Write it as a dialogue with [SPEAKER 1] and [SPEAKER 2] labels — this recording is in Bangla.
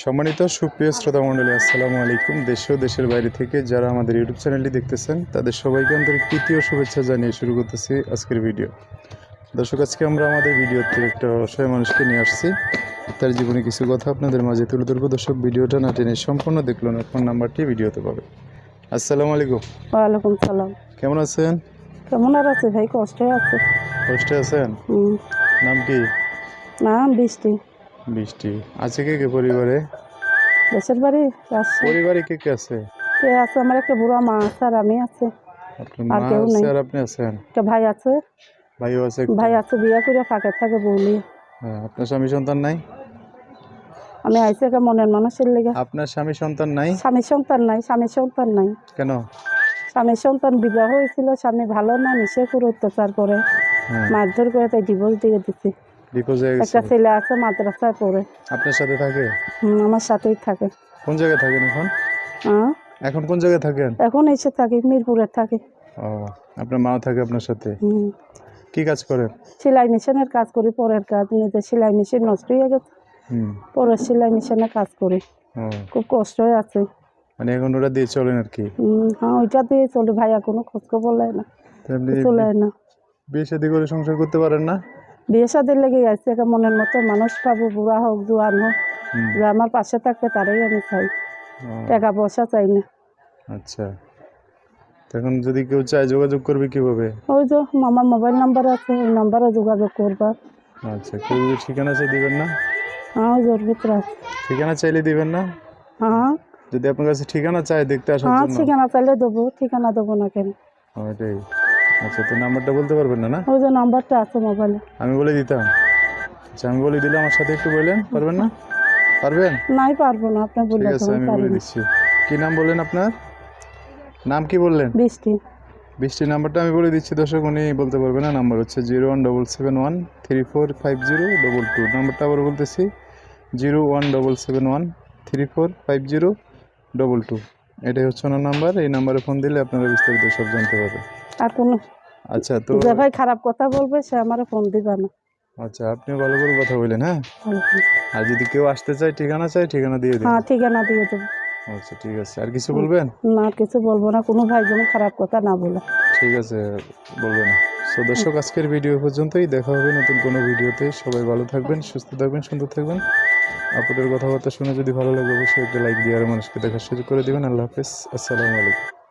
[SPEAKER 1] সম্মানিত সুপ্রিয় শ্রোতা মণ্ডলী আসসালামু আলাইকুম। দেশ ও দেশের বাইরে থেকে যারা আমাদের ইউটিউব চ্যানেলটি দেখতেছেন তাদের সবাইকে আন্তরিক তৃতীয় শুভেচ্ছা জানিয়ে শুরু করতেছি আজকের ভিডিও। দর্শক আজকে আমরা আমাদের ভিডিওতে একটা অসহায় মানুষকে নিয়ে আসছি। তার জীবনে কিছু কথা আপনাদের মাঝে তুলে ধরবো। দর্শক ভিডিওটা না টেনে সম্পূর্ণ দেখলেন ফোন নাম্বারটি ভিডিওতে পাবে আসসালামু আলাইকুম।
[SPEAKER 2] ওয়ালাইকুম সালাম।
[SPEAKER 1] কেমন আছেন?
[SPEAKER 2] কেমন আর আছে ভাই? কষ্ট আছে।
[SPEAKER 1] কষ্টে আছেন? নাম কি?
[SPEAKER 2] না বৃষ্টি।
[SPEAKER 1] বৃষ্টি। আছে কে কে পরিবারে?
[SPEAKER 2] দেশের বাড়ি
[SPEAKER 1] পরিবারে কে কে আছে?
[SPEAKER 2] কে আছে? আমার একটা বুড়া মা আছে আর আমি আছে। আর কেউ
[SPEAKER 1] আছে
[SPEAKER 2] নেই।
[SPEAKER 1] আর আপনি আছেন?
[SPEAKER 2] একটা ভাই আছে।
[SPEAKER 1] ভাইও আছে
[SPEAKER 2] ভাই আছে বিয়ে করে ফাঁকে থাকে বলি
[SPEAKER 1] হ্যাঁ, আপনার স্বামী সন্তান নাই?
[SPEAKER 2] আমি আইসি একটা মনের মানুষের লেগে।
[SPEAKER 1] আপনার স্বামী সন্তান নাই?
[SPEAKER 2] স্বামী সন্তান নাই স্বামী সন্তান নাই।
[SPEAKER 1] কেন?
[SPEAKER 2] স্বামী সন্তান বিবাহ হয়েছিল স্বামী ভালো না নিষে করে অত্যাচার করে।
[SPEAKER 1] হ্যাঁ।
[SPEAKER 2] মারধর করে তাই ডিভোর্স দিয়ে দিচ্ছি
[SPEAKER 1] ডিপোজ হয়ে গেছে
[SPEAKER 2] একটা ছেলে আছে মাদ্রাসায় পড়ে।
[SPEAKER 1] আপনার সাথে থাকে?
[SPEAKER 2] হুম, আমার সাথেই থাকে।
[SPEAKER 1] কোন জায়গায় থাকেন এখন?
[SPEAKER 2] হ্যাঁ
[SPEAKER 1] এখন কোন জায়গায় থাকেন?
[SPEAKER 2] এখন এসে থাকি মিরপুরে থাকি।
[SPEAKER 1] ও আপনার মাও থাকে আপনার সাথে?
[SPEAKER 2] হুম।
[SPEAKER 1] কি কাজ করেন?
[SPEAKER 2] সেলাই মেশিনের কাজ করি পরের কাজ নিজের সেলাই মেশিন নষ্ট হয়ে গেছে।
[SPEAKER 1] হুম।
[SPEAKER 2] পরের সেলাই মেশিনে কাজ করি।
[SPEAKER 1] ও।
[SPEAKER 2] খুব কষ্ট হয়ে আছে।
[SPEAKER 1] মানে এখন ওটা দিয়ে চলেন আর কি?
[SPEAKER 2] হুম, হ্যাঁ ওইটা দিয়ে চলে ভাইয়া কোনো খোঁজ খবর নেয় না।
[SPEAKER 1] তো এমনি
[SPEAKER 2] চলে না।
[SPEAKER 1] বিয়ে শাদী করে সংসার করতে পারেন না?
[SPEAKER 2] বিয়ে সাদের লেগে গেছে একটা মনের মতো মানুষ পাবো বুড়া হোক জোয়ান হোক। যে আমার পাশে থাকবে তারাই আমি চাই। টাকা পয়সা চাই না।
[SPEAKER 1] আচ্ছা। এখন যদি কেউ চায় যোগাযোগ করবে কীভাবে?
[SPEAKER 2] ওই তো আমার মোবাইল নাম্বার আছে ওই নাম্বারে যোগাযোগ করবা।
[SPEAKER 1] আচ্ছা কেউ ঠিকানা চাই দিবেন না?
[SPEAKER 2] হ্যাঁ জোর ভিতরে
[SPEAKER 1] ঠিকানা চাইলে দিবেন না?
[SPEAKER 2] হ্যাঁ।
[SPEAKER 1] যদি আপনার কাছে ঠিকানা চায় দেখতে আসার জন্য?
[SPEAKER 2] হ্যাঁ ঠিকানা চাইলে দেবো ঠিকানা দেবো না কেন?
[SPEAKER 1] ও, এটাই আচ্ছা তো নাম্বারটা বলতে পারবেন না না?
[SPEAKER 2] ওই যে নাম্বারটা আছে মোবাইলে
[SPEAKER 1] আমি বলে দিতাম। আচ্ছা আমি বলে দিলে আমার সাথে একটু বললেন পারবেন না? পারবেন?
[SPEAKER 2] নাই পারব না আপনি
[SPEAKER 1] ঠিক
[SPEAKER 2] বললে
[SPEAKER 1] আছে আমি বলে দিচ্ছি। কি নাম বললেন আপনার? নাম কি বললেন?
[SPEAKER 2] বৃষ্টি।
[SPEAKER 1] বৃষ্টির নাম্বারটা আমি বলে দিচ্ছি দর্শক উনি বলতে পারবে না নাম্বার হচ্ছে zero one double seven one three four five zero double two. নাম্বারটা আবার বলতেছি zero one double seven one three four five zero double two. এটাই হচ্ছে ওনার নাম্বার এই নাম্বারে ফোন দিলে আপনারা বিস্তারিত সব জানতে পারবেন।
[SPEAKER 2] আর কোনো
[SPEAKER 1] আচ্ছা তো
[SPEAKER 2] যে ভাই খারাপ কথা বলবে সে আমার ফোন দিবা না।
[SPEAKER 1] আচ্ছা আপনি ভালো করে কথা বলেন হ্যাঁ? আর যদি কেউ আসতে চায় ঠিকানা চায় ঠিকানা দিয়ে দিন।
[SPEAKER 2] হ্যাঁ ঠিকানা দিয়ে দেবো।
[SPEAKER 1] আচ্ছা ঠিক আছে। আর কিছু বলবেন?
[SPEAKER 2] না কিছু বলব না কোনো ভাই যেন খারাপ কথা না বলে।
[SPEAKER 1] ঠিক আছে বলবেন। না সো দর্শক আজকের ভিডিও পর্যন্তই। দেখা হবে নতুন কোনো ভিডিওতে সবাই ভালো থাকবেন সুস্থ থাকবেন সুন্দর থাকবেন। আপনাদের কথাবার্তা শুনে যদি ভালো লাগে অবশ্যই একটা লাইক দিয়ে আর মানুষকে দেখার সুযোগ করে দেবেন। আল্লাহ হাফেজ। আসসালামু আলাইকুম।